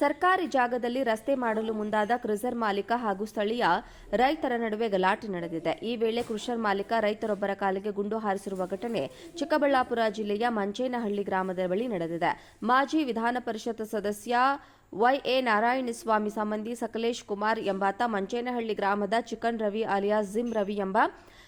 ಸರ್ಕಾರಿ ಜಾಗದಲ್ಲಿ ರಸ್ತೆ ಮಾಡಲು ಮುಂದಾದ ಕ್ರುಸರ್ ಮಾಲೀಕ ಹಾಗೂ ಸ್ಥಳೀಯ ರೈತರ ನಡುವೆ ಗಲಾಟೆ ನಡೆದಿದೆ. ಈ ವೇಳೆ ಕ್ರುಷರ್ ಮಾಲೀಕ ರೈತರೊಬ್ಬರ ಕಾಲಿಗೆ ಗುಂಡು ಹಾರಿಸಿರುವ ಘಟನೆ ಚಿಕ್ಕಬಳ್ಳಾಪುರ ಜಿಲ್ಲೆಯ ಮಂಚೇನಹಳ್ಳಿ ಗ್ರಾಮದ ಬಳಿ ನಡೆದಿದೆ. ಮಾಜಿ ವಿಧಾನ ಪರಿಷತ್ ಸದಸ್ಯ ವೈಎ ನಾರಾಯಣಸ್ವಾಮಿ ಸಂಬಂಧಿ ಸಕಲೇಶ್ ಕುಮಾರ್ ಎಂಬಾತ ಮಂಚೇನಹಳ್ಳಿ ಗ್ರಾಮದ chicken Ravi alias gym Ravi ಎಂಬ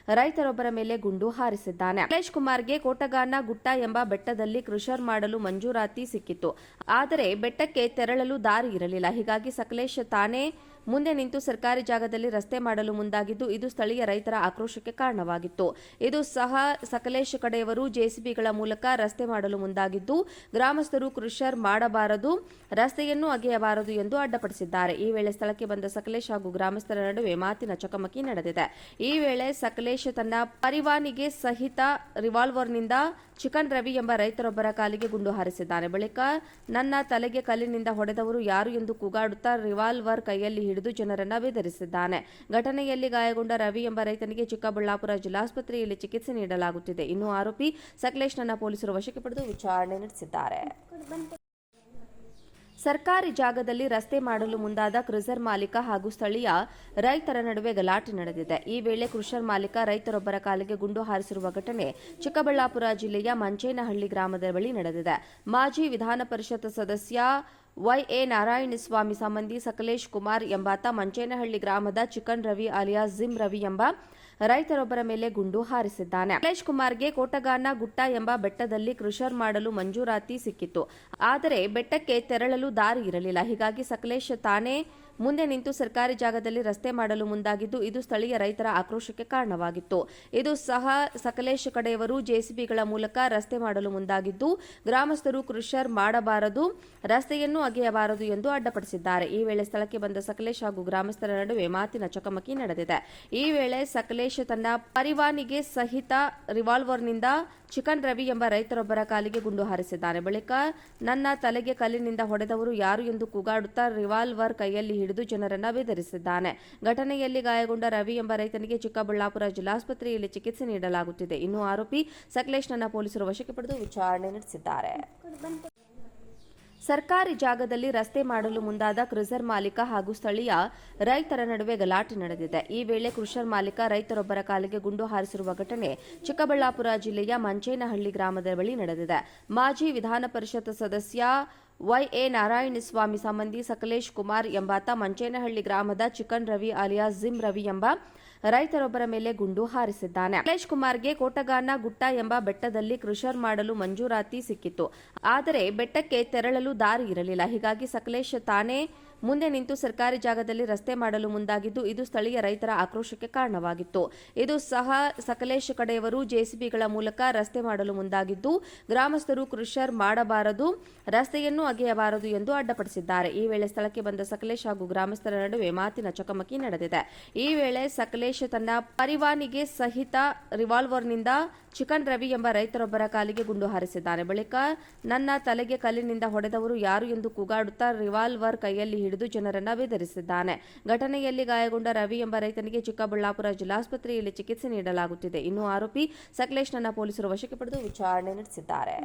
ರೈತರೊಬ್ಬರ ಮೇಲೆ ಗುಂಡು ಹಾರಿಸಿದ್ದಾನೆ. ಸಕಲೇಶ್ ಕುಮಾರ್ಗೆ ಕೋಟಗಾನ ಗುಟ್ಟ ಎಂಬ ಬೆಟ್ಟದಲ್ಲಿ ಕೃಷರ್ ಮಾಡಲು ಮಂಜೂರಾತಿ ಸಿಕ್ಕಿತ್ತು. ಆದರೆ ಬೆಟ್ಟಕ್ಕೆ ತೆರಳಲು ದಾರಿ ಇರಲಿಲ್ಲ. ಹೀಗಾಗಿ ಸಕಲೇಶ್ ತಾನೇ ಮುಂದೆ ನಿಂತು ಸರ್ಕಾರಿ ಜಾಗದಲ್ಲಿ ರಸ್ತೆ ಮಾಡಲು ಮುಂದಾಗಿದ್ದು ಇದು ಸ್ಥಳೀಯ ರೈತರ ಆಕ್ರೋಶಕ್ಕೆ ಕಾರಣವಾಗಿತ್ತು. ಇದು ಸಹ ಸಕಲೇಶ್ ಕಡೆಯವರು ಜೆಸಿಬಿಗಳ ಮೂಲಕ ರಸ್ತೆ ಮಾಡಲು ಮುಂದಾಗಿದ್ದು, ಗ್ರಾಮಸ್ಥರು ಕೃಷರ್ ಮಾಡಬಾರದು, ರಸ್ತೆಯನ್ನು ಅಗೆಯಬಾರದು ಎಂದು ಅಡ್ಡಪಡಿಸಿದ್ದಾರೆ. ಈ ವೇಳೆ ಸ್ಥಳಕ್ಕೆ ಬಂದ ಸಕಲೇಶ್ ಹಾಗೂ ಗ್ರಾಮಸ್ಥರ ನಡುವೆ ಮಾತಿನ ಚಕಮಕಿ ನಡೆದಿದೆ. ಈ ವೇಳೆ ಸಕಲೇಶ್ ತನ್ನ ಪರಿವಾನಿಗೆ ಸಹಿತ ರಿವಾಲ್ವರ್ನಿಂದ ಚಿಕನ್ ರವಿ ಎಂಬ ರೈತರೊಬ್ಬರ ಕಾಲಿಗೆ ಗುಂಡು ಹಾರಿಸಿದ್ದಾನೆ. ಬಳಿಕ ನನ್ನ ತಲೆಗೆ ಕಲ್ಲಿನಿಂದ ಹೊಡೆದವರು ಯಾರು ಎಂದು ಕೂಗಾಡುತ್ತಾ ರಿವಾಲ್ವರ್ ಕೈಯಲ್ಲಿ ಹಿಡಿದು ಜನರನ್ನು ಬೆದರಿಸಿದ್ದಾನೆ. ಘಟನೆಯಲ್ಲಿ ಗಾಯಗೊಂಡ ರವಿ ಎಂಬ ರೈತನಿಗೆ ಚಿಕ್ಕಬಳ್ಳಾಪುರ ಜಿಲ್ಲಾಸ್ಪತ್ರೆಯಲ್ಲಿ ಚಿಕಿತ್ಸೆ ನೀಡಲಾಗುತ್ತಿದೆ. ಇನ್ನು ಆರೋಪಿ ಸಕಲೇಶ್ನನ್ನ ಪೊಲೀಸರು ವಶಕ್ಕೆ ಪಡೆದು ವಿಚಾರಣೆ ನಡೆಸಿದ್ದಾರೆ. ಸರ್ಕಾರಿ ಜಾಗದಲ್ಲಿ ರಸ್ತೆ ಮಾಡಲು ಮುಂದಾದ ಕ್ರುಸರ್ ಮಾಲೀಕ ಹಾಗೂ ಸ್ಥಳೀಯ ರೈತರ ನಡುವೆ ಗಲಾಟೆ ನಡೆದಿದೆ. ಈ ವೇಳೆ ಕ್ರುಷರ್ ಮಾಲೀಕ ರೈತರೊಬ್ಬರ ಕಾಲಿಗೆ ಗುಂಡು ಹಾರಿಸಿರುವ ಘಟನೆ ಚಿಕ್ಕಬಳ್ಳಾಪುರ ಜಿಲ್ಲೆಯ ಮಂಚೇನಹಳ್ಳಿ ಗ್ರಾಮದ ಬಳಿ ನಡೆದಿದೆ. ಮಾಜಿ ವಿಧಾನ ಪರಿಷತ್ ಸದಸ್ಯ ವೈಎ ನಾರಾಯಣಸ್ವಾಮಿ ಸಂಬಂಧಿ ಸಕಲೇಶ್ ಕುಮಾರ್ ಎಂಬಾತ ಮಂಚೇನಹಳ್ಳಿ ಗ್ರಾಮದ chicken Ravi alias gym Ravi ಎಂಬ ರೈತರೊಬ್ಬರ ಮೇಲೆ ಗುಂಡು ಹಾರಿಸಿದ್ದಾನೆ. ಅಖಿಲೇಶ್ ಕುಮಾರ್ಗೆ ಕೋಟಗಾನ ಗುಟ್ಟ ಎಂಬ ಬೆಟ್ಟದಲ್ಲಿ ಕೃಷರ್ ಮಾಡಲು ಮಂಜೂರಾತಿ ಸಿಕ್ಕಿತ್ತು. ಆದರೆ ಬೆಟ್ಟಕ್ಕೆ ತೆರಳಲು ದಾರಿ ಇರಲಿಲ್ಲ. ಹೀಗಾಗಿ ಸಕಲೇಶ್ ತಾನೇ ಮುಂದೆ ನಿಂತು ಸರ್ಕಾರಿ ಜಾಗದಲ್ಲಿ ರಸ್ತೆ ಮಾಡಲು ಮುಂದಾಗಿದ್ದು, ಇದು ಸ್ಥಳೀಯ ರೈತರ ಆಕ್ರೋಶಕ್ಕೆ ಕಾರಣವಾಗಿತ್ತು. ಇದು ಸಹ ಸಕಲೇಶ್ ಕಡೆಯವರು ಜೆಸಿಬಿಗಳ ಮೂಲಕ ರಸ್ತೆ ಮಾಡಲು ಮುಂದಾಗಿದ್ದು, ಗ್ರಾಮಸ್ಥರು ಕೃಷರ್ ಮಾಡಬಾರದು, ರಸ್ತೆಯನ್ನು ಅಗೆಯಬಾರದು ಎಂದು ಅಡ್ಡಪಡಿಸಿದ್ದಾರೆ. ಈ ವೇಳೆ ಸ್ಥಳಕ್ಕೆ ಬಂದ ಸಕಲೇಶ್ ಹಾಗೂ ಗ್ರಾಮಸ್ಥರ ನಡುವೆ ಮಾತಿನ ಚಕಮಕಿ ನಡೆದಿದೆ. ಈ ವೇಳೆ ಸಕಲೇಶ್ ತನ್ನ ಪರಿವಾನಿಗೆ ಸಹಿತ ರಿವಾಲ್ವರ್ನಿಂದ ಚಿಕನ್ ರವಿ ಎಂಬ ರೈತರೊಬ್ಬರ ಕಾಲಿಗೆ ಗುಂಡು ಹಾರಿಸಿದ್ದಾನೆ. ಬಳಿಕ ನನ್ನ ತಲೆಗೆ ಕಲ್ಲಿನಿಂದ ಹೊಡೆದವರು ಯಾರು ಎಂದು ಕೂಗಾಡುತ್ತಾ ರಿವಾಲ್ವರ್ ಕೈಯಲ್ಲಿ ಹಿಡಿದು ಜನರನ್ನು ಬೆದರಿಸಿದ್ದಾನೆ. ಘಟನೆಯಲ್ಲಿ ಗಾಯಗೊಂಡ ರವಿ ಎಂಬ ರೈತನಿಗೆ ಚಿಕ್ಕಬಳ್ಳಾಪುರ ಜಿಲ್ಲಾಸ್ಪತ್ರೆಯಲ್ಲಿ ಚಿಕಿತ್ಸೆ ನೀಡಲಾಗುತ್ತಿದೆ. ಇನ್ನು ಆರೋಪಿ ಸಕಲೇಶ್ನನ್ನ ಪೊಲೀಸರು ವಶಕ್ಕೆ ಪಡೆದು ವಿಚಾರಣೆ ನಡೆಸಿದ್ದಾರೆ. ಸರ್ಕಾರಿ ಜಾಗದಲ್ಲಿ ರಸ್ತೆ ಮಾಡಲು ಮುಂದಾದ ಕ್ರುಸರ್ ಮಾಲೀಕ ಹಾಗೂ ಸ್ಥಳೀಯ ರೈತರ ನಡುವೆ ಗಲಾಟೆ ನಡೆದಿದೆ. ಈ ವೇಳೆ ಕ್ರುಷರ್ ಮಾಲೀಕ ರೈತರೊಬ್ಬರ ಕಾಲಿಗೆ ಗುಂಡು ಹಾರಿಸಿರುವ ಘಟನೆ ಚಿಕ್ಕಬಳ್ಳಾಪುರ ಜಿಲ್ಲೆಯ ಮಂಚೇನಹಳ್ಳಿ ಗ್ರಾಮದ ಬಳಿ ನಡೆದಿದೆ. ಮಾಜಿ ವಿಧಾನ ಪರಿಷತ್ ಸದಸ್ಯ ವೈಎ ನಾರಾಯಣಸ್ವಾಮಿ ಸಂಬಂಧಿ ಸಕಲೇಶ್ ಕುಮಾರ್ ಎಂಬಾತ ಮಂಚೇನಹಳ್ಳಿ ಗ್ರಾಮದ chicken Ravi alias gym Ravi ಎಂಬ ರೈತರೊಬ್ಬರ ಮೇಲೆ ಗುಂಡು ಹಾರಿಸಿದ್ದಾನೆ. ಸಕಲೇಶ್ ಕುಮಾರ್ಗೆ ಕೋಟಗಾನ ಗುಟ್ಟ ಎಂಬ ಬೆಟ್ಟದಲ್ಲಿ ಕೃಷರ್ ಮಾಡಲು ಮಂಜೂರಾತಿ ಸಿಕ್ಕಿತ್ತು. ಆದರೆ ಬೆಟ್ಟಕ್ಕೆ ತೆರಳಲು ದಾರಿ ಇರಲಿಲ್ಲ. ಹೀಗಾಗಿ ಸಕಲೇಶ್ ತಾನೇ ಮುಂದೆ ನಿಂತು ಸರ್ಕಾರಿ ಜಾಗದಲ್ಲಿ ರಸ್ತೆ ಮಾಡಲು ಮುಂದಾಗಿದ್ದು, ಇದು ಸ್ಥಳೀಯ ರೈತರ ಆಕ್ರೋಶಕ್ಕೆ ಕಾರಣವಾಗಿತ್ತು. ಇದು ಸಹ ಸಕಲೇಶ ಕಡೆಯವರು ಜೆಸಿಬಿಗಳ ಮೂಲಕ ರಸ್ತೆ ಮಾಡಲು ಮುಂದಾಗಿದ್ದು, ಗ್ರಾಮಸ್ಥರು ಕೃಷರ್ ಮಾಡಬಾರದು, ರಸ್ತೆಯನ್ನು ಅಗೆಯಬಾರದು ಎಂದು ಅಡ್ಡಪಡಿಸಿದ್ದಾರೆ. ಈ ವೇಳೆ ಸ್ಥಳಕ್ಕೆ ಬಂದ ಸಕಲೇಶ್ ಹಾಗೂ ಗ್ರಾಮಸ್ಥರ ನಡುವೆ ಮಾತಿನ ಚಕಮಕಿ ನಡೆದಿದೆ. ಈ ವೇಳೆ ಸಕಲೇಶ್ ತನ್ನ ಪರಿವಾನಿಗೆ ಸಹಿತ ರಿವಾಲ್ವರ್ನಿಂದ ಚಿಕನ್ ರವಿ ಎಂಬ ರೈತರೊಬ್ಬರ ಕಾಲಿಗೆ ಗುಂಡು ಹಾರಿಸಿದ್ದಾನೆ. ಬಳಿಕ ನನ್ನ ತಲೆಗೆ ಕಲ್ಲಿನಿಂದ ಹೊಡೆದವರು ಯಾರು ಎಂದು ಕೂಗಾಡುತ್ತಾ ರಿವಾಲ್ವರ್ ಕೈಯಲ್ಲಿ ಹಿಡಿದು ಜನರನ್ನ ಬೆದರಿಸಿದ್ದಾನೆ. ಘಟನೆಯಲ್ಲಿ ಗಾಯಗೊಂಡ ರವಿ ಎಂಬ ರೈತನಿಗೆ ಚಿಕ್ಕಬಳ್ಳಾಪುರ ಜಿಲ್ಲಾಸ್ಪತ್ರೆಯಲ್ಲಿ ಚಿಕಿತ್ಸೆ ನೀಡಲಾಗುತ್ತಿದೆ. ಇನ್ನು ಆರೋಪಿ ಸಕಲೇಶ್ನನ್ನ ಪೊಲೀಸರು ವಶಕ್ಕೆ ಪಡೆದು ವಿಚಾರಣೆ ನಡೆಸಿದ್ದಾರೆ.